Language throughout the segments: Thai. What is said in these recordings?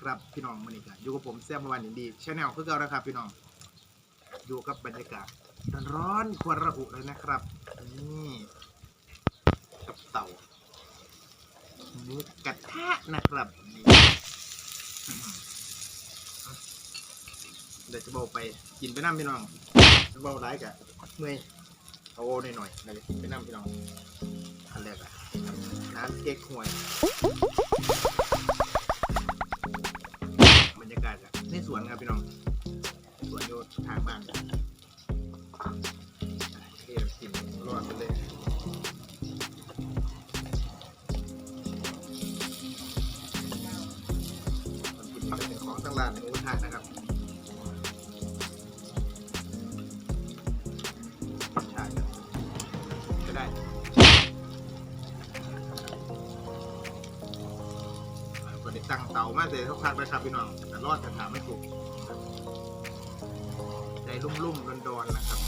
ครับพี่น้องมันนี่กันอยู่กับผมแซมวันอินดีชาแนลคือเก่านะครับพี่น้องอยู่กับบรรยากาศร้อนควรระอุเลยนะครับนี่กับเต่าหมูกระทะนะครับนี่เดี๋ยวจะเบาไปกินไปน้ำพี่น้องเบาร้ายกะเมื่อยเอาโอ้หน่อยๆเดี๋ยวจะกินไปน้ำพี่น้องอันแรกอะน้ำเก๊กฮวย สวนครับพี่น้องสวนอยู่ทางบ้าน ก็ได้ตั้งเตามาเลยทุกครั้งเลยครับพี่น้องแต่รอดแต่ถามไม่ถูกใจลุ่มๆดอนๆนะครับ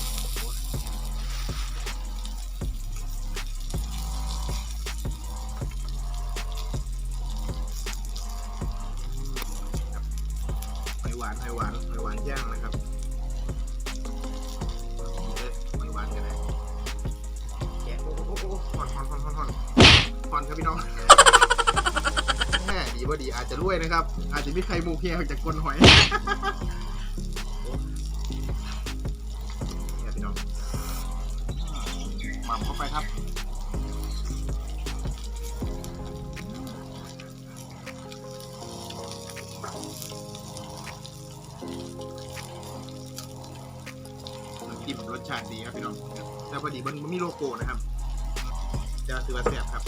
อืมครับหอยหวานหอหวานหอหวานย่างนะครับนี่เลยหอยหวานกันเลยแกะโอ้โหโอ้โหหอนหอนหอนหอนหอนหอนครับพี่น้อง ว่าดีอาจจะรวยนะครับ อาจจะมีใครมูเพียจากกลหอยนี่ครับพี่น้องหม่ำเข้าไปครับน้ำจิ้มรสชาติดีครับพี่น้องแต่พอดีมันมันมีโลโก้นะครับ จะถือว่าแซ่บครับ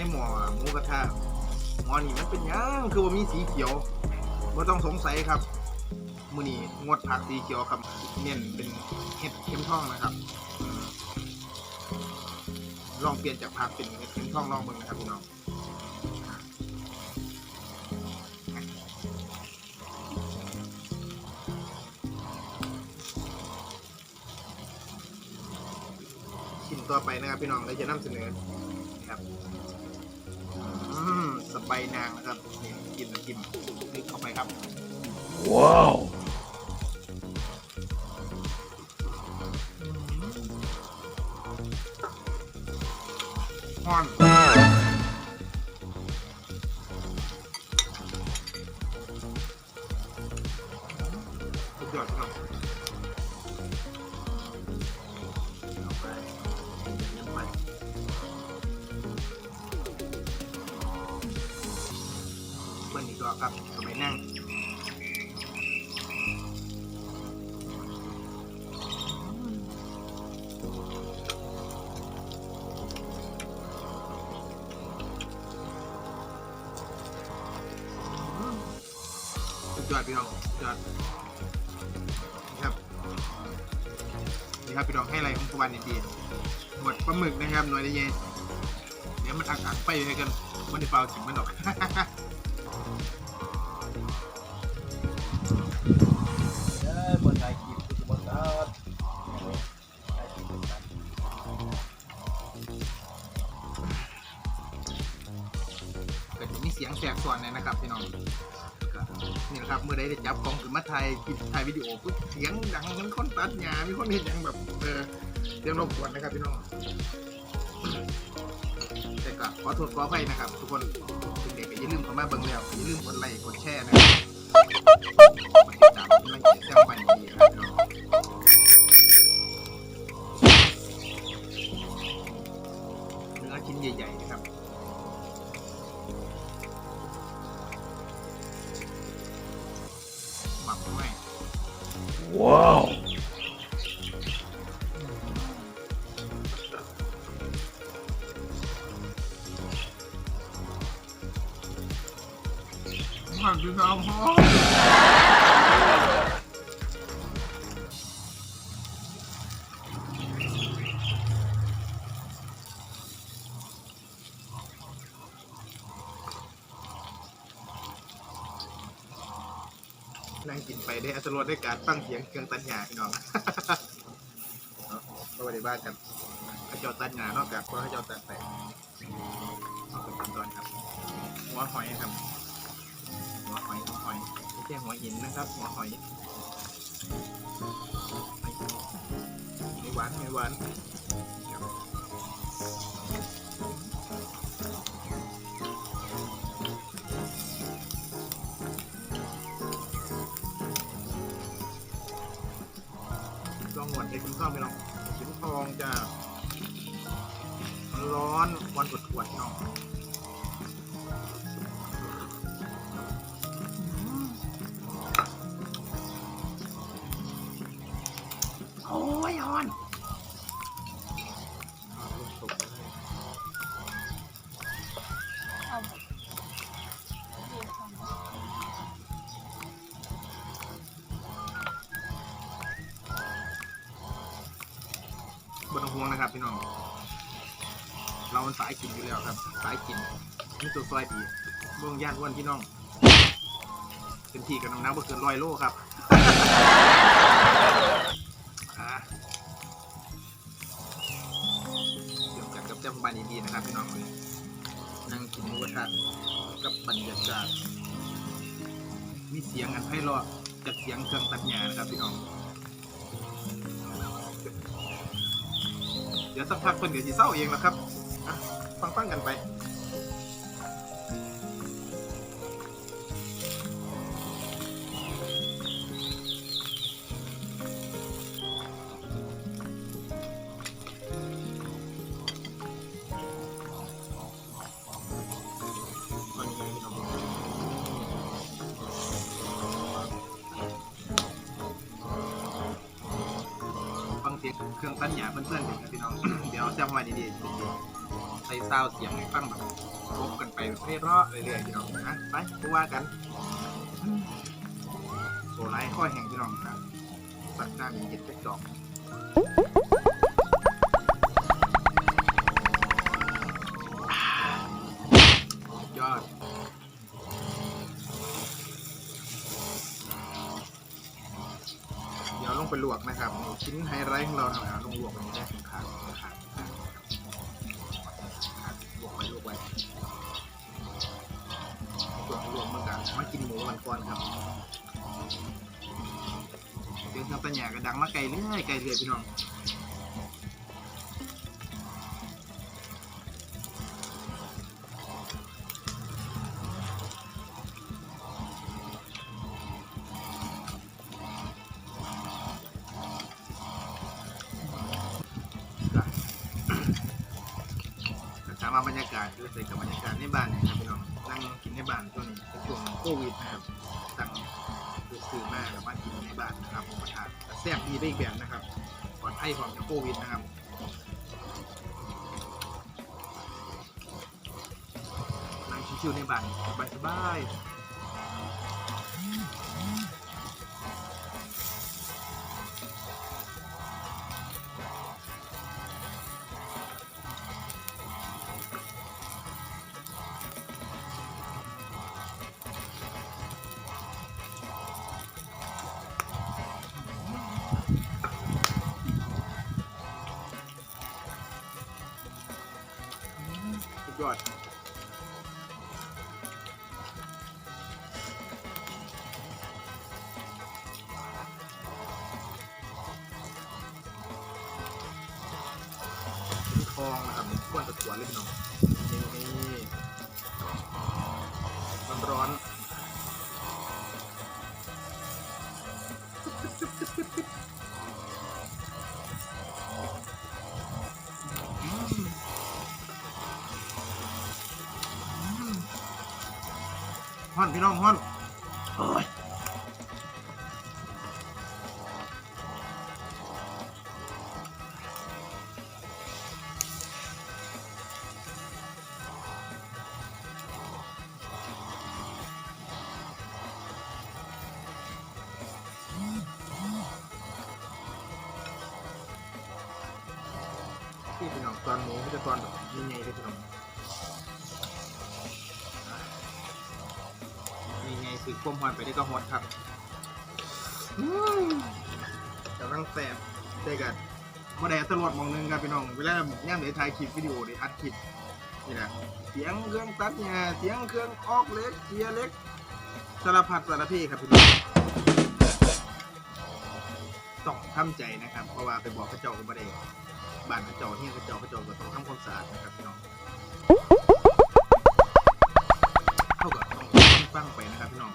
ในหม้อหมูกระทะหม้อนี่มันเป็นยังคือว่ามีสีเขียวไม่ต้องสงสัยครับมือนี้งดผักสีเขียวครับเน้นเป็นเห็ดเข็มทองนะครับ ลองเปลี่ยนจากผักเป็นเห็ดเข็มทองลองเบิ่งนะครับพี่น้องชิ้นต่อไปนะครับพี่น้องเราจะนำเสนอนะครับ สไปนางนะครับนี่กินน้ำจิ้มนี่เข้าไปครับ Wow. ฮ้อน ดพี่น้องสุดยอดนี่ครับนี่ครับพี่น้องให้อะไรของตะวันดีหมดปลาหมึกนะครับหน่วยได้เย็นเดี๋ยวมันอักอักไปเลยกันมันได้เปล่าถึงมันดอก ได้จับของขึ้นมาถ่ายกิปถ่ายวิดีโอปุ๊บเสียงดังเหมันคนตัดหญ้ามีคนเห็นอย่างแบบเออเสียงรบกวนนะครับพี่น้องแต่ก็ขอโทษขออภัยนะครับ ทุกคนเด็กๆอย่าลืมเข้ามาเบิ่งแล้วอย่าลืมกดไลค์กดแชร์นะครับ หมักคือเอาพ่อนั่งกินไปได้อัตรสได้การฟังเสียงเครื่องตัดหญ้าพี่น้อง เนาะก็ไม่ได้บ้านกันขจ้าตัดหญ้านอกจากคนเขจ้าตัดแต่นอกจากขั้นตอนครับหัวหอยครับ ช่หัวหินนะครับ หัวหอยไม่หวานไม่หวานลองหวานให้คุณข้าวไปลองกินทองจ้ามันร้อนวันปวดปวดเนาะ บนห่วงนะครับพี่น้อง เรามันสายกินอยู่แล้วครับ สายกินนี่ตัวซอยดีเบื้องย่านอ้วนพี่น้องเต็มที่กับน้ำหนักบ่เกินร้อยโลครับเกี่ยวกันกับเจ้าบ้านดีๆนะครับพี่น้องนั่งกินหมูกระทะกับบรรยากาศมีเสียงอันไพเราะจากเสียงเครื่องตัดหญ้านะครับพี่น้อง ดี๋ยวสักพักเพิ่นเดี๋ยวสิเศร้าเองแล้วครับอะฟังฟังๆกันไป เครื่องตัดหญ้าเพื่อนๆกันครับพี่น้อง เดี๋ยวจำไว้ดีๆใส่ซาวเสียงให้ฟังแบบครบกันไปเรื่อยๆเรื่อยๆพี่น้องนะไปพูว่ากันโซไลท์ข้อแห่งพี่น้องนะสักหน้ามีเย็ดจะจอก ไปลวกนะครับชิ้นไฮไลท์ของเราเอาลงลวกมันได้ขาดขาดลวกไปลวกไปลวกลวกมันกันมากินหมูมันก่อนครับเดี๋ยวทางปัญญากระดังมาไกลเรื่อยไกลเรื่อยพี่น้องามว่าบรรยากาศคือใส่กับบรรยากาศในบ้านนะครับพี่น้องนั่งกินในบ้านช่วงนี้เป็นช่วงโควิดนะครับสั่งซื้อมากับมากินในบ้านนะครับผมประทานแต่แซ่บดีได้อีกแบบนะครับปลอดภัยของจากโควิดนะครับนั่งชิวๆในบ้านสบายๆ ยอดทองนะครับก้วนตะกวนเล็กน้อย ฮ้อนพี่น้องฮ้อนโอ้ยพี่พี่น้องตอนหมูก็จะตอนแบบยังไงเลยพี่น้อง คือความหวานไปได้ก็ฮอตครับกำลังแสบเจกันมาแดดตลอดมองหนึงครับพี่น้องเวลาย่ามเดี๋ยวถ่ายคลิปวิดีโอเดี๋ยวอัดคลิปนี่นะเสียงเครื่องตัดเนี่ยเสียงเครื่องออกเล็กเกียร์เล็กสารพัดสารเพครับพี่น้องต้องทำใจนะครับ เพราะว่าไปบอกพระเจ้าก็ไม่ได้บ้านพระเจ้าเฮียพระเจ้าพระเจ้าก็ต้องทำความสะอาดนะครับพี่น้อง ต้องฟังไปนะครับพี่น้อง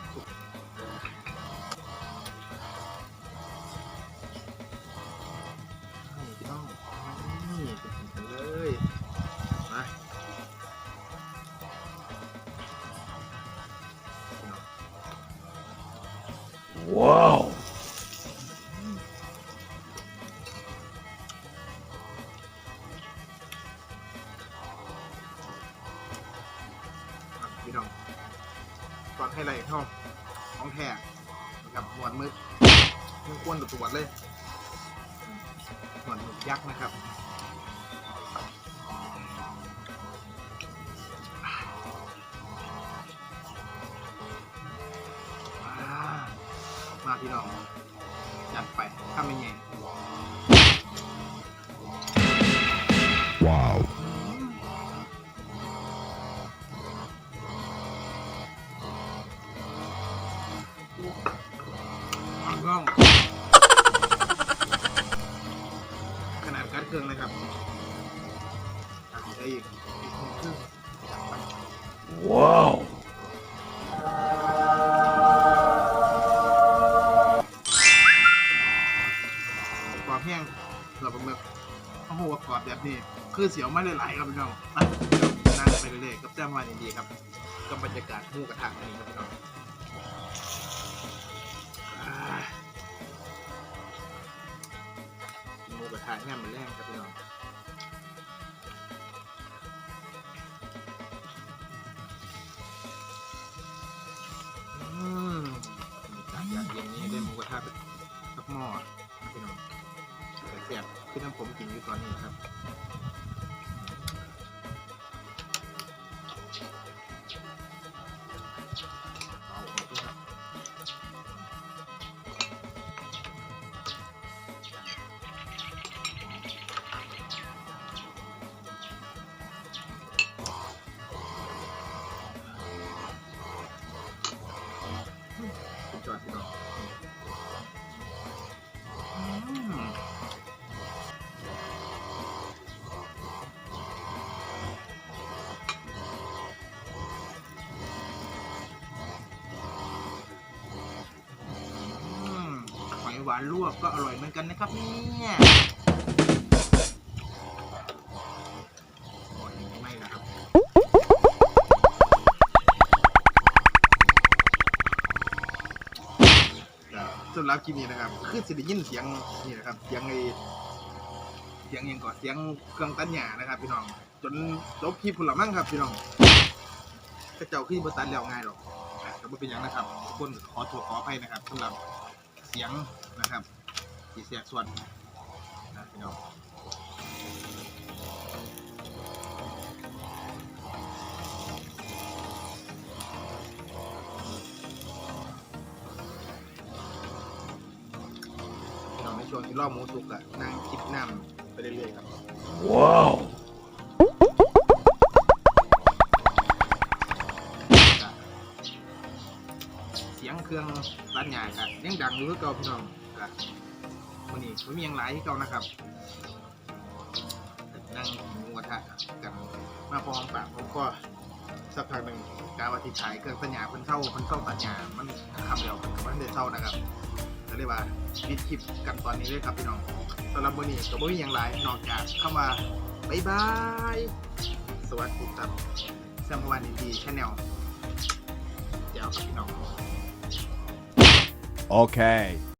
เขาของแท้นะครับหมวดมึกมึงควรตัวตัวเลยหมวดมึกยักษ์นะครับมาพี่น้องจัดไปทำยังไง นี้คือเสียวไม่หลายๆครับพี่น้องนั่งไปเรื่อยๆกับแจ้มวานดีๆครับกับบรรยากาศหมูกระทะนี่ครับพี่น้องหมูกระทะแง่มันแรงครับพี่น้องอืมจากอยากเย็นนี้ได้หมูกระทะตักหม้อพี่น้องแต่เสียบที่น้ำผมกินอยู่ตอนนี้นะครับ หวานลวกก็อร่อยเหมือนกันนะครับเนี่ยไม่นะครับสำหรับคลิปนี้นะครับ คือสิได้ยินเสียงนี่นะครับ เสียงไอเสียงยังก่อนเสียงเครื่องตัดหญ้านะครับ พี่น้อง จนจบคลิปพุ่นละมั้งครับพี่น้องกระเจ้าขึ้นบตัดแล้วง่ายหรอกอะก็บ่เป็นหยังนะครับทุกคนขอโทษขออภัยนะครับสำหรับเสียง นะครับที่เสียส่วนนะพี่น้องพี่น้องในช่วงที่รอบหมูสุกอะนั่งคิดน้ำไปเรื่อยๆครับ Wow. เสียงเครื่องตัดหญ้าครับยังดังอยู่คือเก่าพี่น้อง ครับวันนี้ไม่มีหยังหลายที่เก่านะครับนั่งหมูกระทะกันมาพร้อมปากผมก็สักพักหนึ่งกาวาทิตายเครื่องตัดหญ้าเพิ่นเศร้าเพิ่นเศร้าตัดหญ้ามันคำเดียวมันได้เศร้านะครับก็เลยว่าปิดคลิปกันตอนนี้เลยครับพี่น้องสำหรับวันนี้ก็ไม่มีหยังหลายนอกจากคำว่าบายบาย สวัสดีครับแซมพวันดีชาแนลเดี๋ยวครับพี่น้อง Okay.